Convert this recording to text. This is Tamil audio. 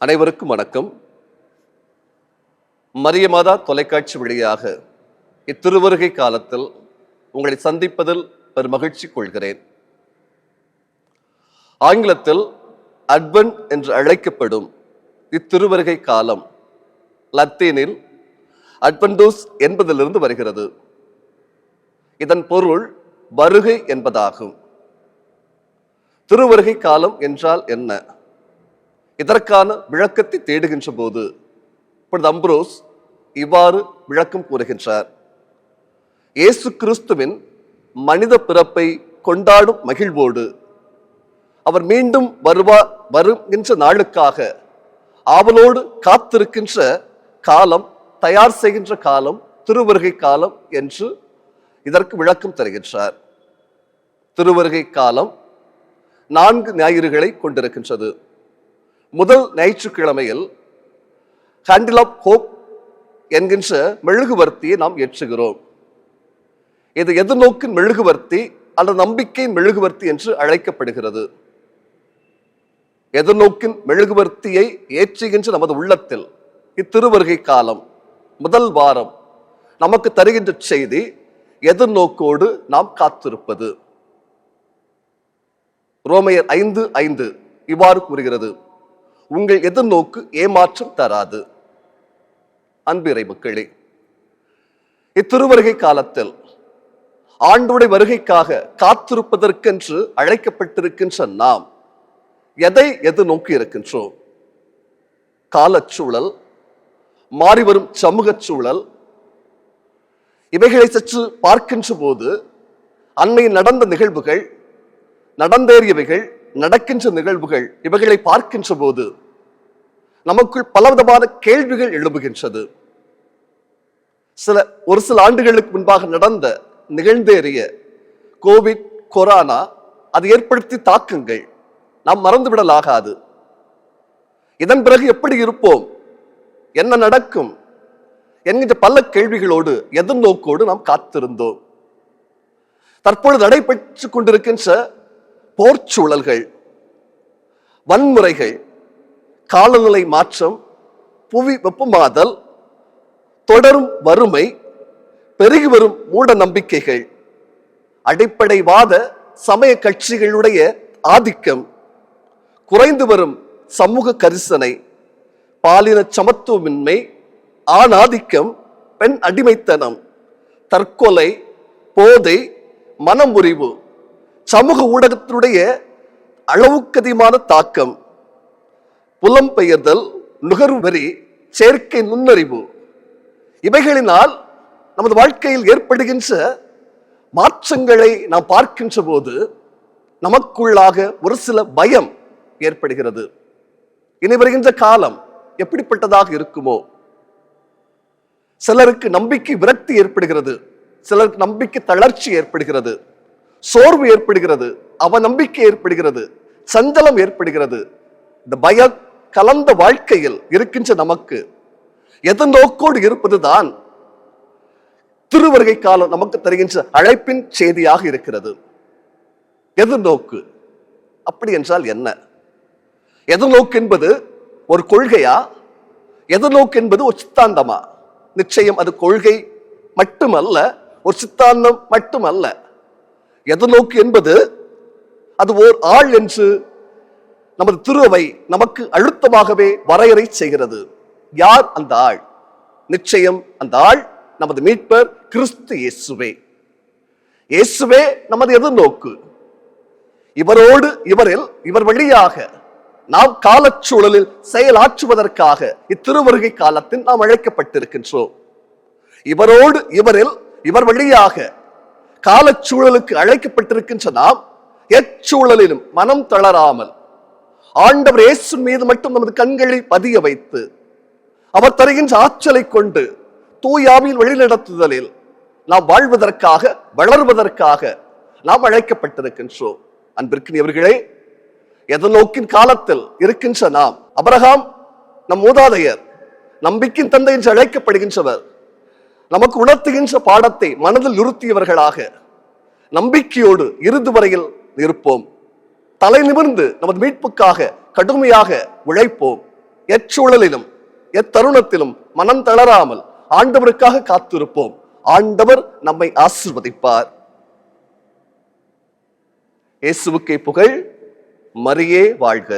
அனைவருக்கும் வணக்கம். மரியமாதா தொலைக்காட்சி வழியாக இத்திருவருகை காலத்தில் உங்களை சந்திப்பதில் பெரும் மகிழ்ச்சி கொள்கிறேன். ஆங்கிலத்தில் அட்வன் என்று அழைக்கப்படும் இத்திருவருகை காலம் லத்தீனில் அட்வென்டூஸ் என்பதிலிருந்து வருகிறது. இதன் பொருள் வருகை என்பதாகும். திருவருகை காலம் என்றால் என்ன? இதற்கான விளக்கத்தை தேடுகின்ற போது இப்பொழுது அம்ப்ரோஸ் இவ்வாறு விளக்கம் கூறுகின்றார். இயேசு கிறிஸ்துவின் மனித பிறப்பை கொண்டாடும் மகிழ்வோடு அவர் மீண்டும் வருவா வருகின்ற நாளுக்காக ஆவலோடு காத்திருக்கின்ற காலம் தயார் செய்கின்ற காலம் திருவருகை காலம் என்று இதற்கு விளக்கம் தருகின்றார். திருவருகை காலம் நான்கு ஞாயிறுகளை கொண்டிருக்கின்றது. முதல் ஞாயிற்றுக்கிழமையில் ஹேண்டில் ஆஃப் ஹோப் என்கின்ற மெழுகுவர்த்தியை நாம் ஏற்றுகிறோம். இது எதிர்நோக்கின் மெழுகுவர்த்தி அல்லது நம்பிக்கையின் மெழுகுவர்த்தி என்று அழைக்கப்படுகிறது. எதிர்நோக்கின் மெழுகுவர்த்தியை ஏற்றுகின்ற நமது உள்ளத்தில் இத்திருவருகை காலம் முதல் வாரம் நமக்கு தருகின்ற செய்தி எதிர்நோக்கோடு நாம் காத்திருப்பது. ரோமையர் ஐந்து ஐந்து இவ்வாறு கூறுகிறது. உங்கள் எதிர்நோக்கு ஏமாற்றம் தராது. அன்பிறை மக்களே இத்திருவருகை காலத்தில் ஆண்டுடைய வருகைக்காக காத்திருப்பதற்கென்று அழைக்கப்பட்டிருக்கின்ற நாம் எதை எது நோக்கி இருக்கின்றோம்? காலச்சூழல் மாறிவரும் சமூகச் சூழல் இவைகளை சற்று பார்க்கின்ற போது அண்மையில் நடந்த நிகழ்வுகள் நடந்தேறியவைகள் நடக்கின்ற நிகழ்வுகள் இவைகளை பார்க்கின்ற போது நமக்குள் பலவிதமான கேள்விகள் எழுப்புகின்றது சில ஒரு சில ஆண்டுகளுக்கு முன்பாக நடந்த நிகழ்ந்தேறிய கோவிட் கொரோனா அது ஏற்படுத்தி தாக்கங்கள். நாம் மறந்துவிடலாகாது. இதன் பிறகு எப்படி இருப்போம்? என்ன நடக்கும்? என்கின்ற பல கேள்விகளோடு எதிர்நோக்கோடு நாம் காத்திருந்தோம். தற்பொழுது நடைபெற்றுக் கொண்டிருக்கின்ற போர்ச்சூழல்கள் வன்முறைகள் காலநிலை மாற்றம் புவி வெப்பமாதல் தொடரும் வறுமை பெருகி வரும் மூட நம்பிக்கைகள் அடிப்படைவாத சமய கட்சிகளுடைய ஆதிக்கம் குறைந்து வரும் சமூக கரிசனை பாலின சமத்துவமின்மை ஆணாதிக்கம் பெண் அடிமைத்தனம் தற்கொலை போதை மனமுறிவு சமூக ஊடகத்தினுடைய அளவுக்கதிமான தாக்கம் புலம்பெயர்தல் நுகர்வரி செயற்கை நுண்ணறிவு இவைகளினால் நமது வாழ்க்கையில் ஏற்படுகின்ற மாற்றங்களை நாம் பார்க்கின்ற போது நமக்குள்ளாக ஒரு சில பயம் ஏற்படுகிறது. இனி வருகின்ற காலம் எப்படிப்பட்டதாக இருக்குமோ? சிலருக்கு நம்பிக்கை விரக்தி ஏற்படுகிறது. சிலருக்கு நம்பிக்கை தளர்ச்சி ஏற்படுகிறது. சோர்வு ஏற்படுகிறது அவநம்பிக்கை ஏற்படுகிறது சஞ்சலம் ஏற்படுகிறது. இந்த பய கலந்த வாழ்க்கையில் இருக்கின்ற நமக்கு எது நோக்கோடு இருப்பதுதான் திருவருகை காலம் நமக்கு தருகின்ற அழைப்பின் செய்தியாக இருக்கிறது. எதிர்நோக்கு அப்படி என்றால் என்ன? எதிர்நோக்கு என்பது ஒரு கொள்கையா? எதிர்நோக்கு என்பது ஒரு சித்தாந்தமா? நிச்சயம் அது கொள்கை மட்டுமல்ல ஒரு சித்தாந்தம் மட்டுமல்ல. எதிர்நோக்கு என்பது? அது ஓர் ஆள் என்று நமது திருவை நமக்கு அழுத்தமாகவே வரையறை செய்கிறது. யார் அந்த ஆள்? நிச்சயம் அந்த ஆள் நமது மீட்பர் கிறிஸ்து இயேசுவே. இயேசுவே நமது எதிர்நோக்கு இவரோடு இவரில் இவர் வழியாக நாம் காலச்சூழலில் செயலாற்றுவதற்காக இத்திருவருகை காலத்தில் நாம் அழைக்கப்பட்டிருக்கின்றோம். இவரோடு இவரில் இவர் வழியாக காலச்சூழலுக்கு அழைக்கப்பட்டிருக்கின்ற நாம் எச்சூழலிலும் மனம் தளராமல் ஆண்டவர் இயேசு மீது மட்டும் நமது கண்களை பதிய வைத்து அவர் தருகின்ற ஆற்றலை கொண்டு தூயாவில் வழிநடத்துதலில் நாம் வாழ்வதற்காக வளர்வதற்காக நாம் அழைக்கப்பட்டிருக்கின்றோம். அன்பிற்கினியவர்களே எதனோக்கின் காலத்தில் இருக்கின்ற நாம் அபரகாம் நம் மூதாதையர் நம்பிக்கின் தந்தை என்று அழைக்கப்படுகின்றவர் நமக்கு உணர்த்துகின்ற பாடத்தை மனதில் நிறுத்தியவர்களாக நம்பிக்கையோடு இறுதி வரையில் இருப்போம் தலை நிமிர்ந்து நமது மீட்புக்காக கடுமையாக உழைப்போம். எச்சூழலிலும் எத்தருணத்திலும் மனம் தளராமல் ஆண்டவருக்காக காத்திருப்போம். ஆண்டவர் நம்மை ஆசிர்வதிப்பார். இயேசுவுக்கு புகழ் மரியே வாழ்க.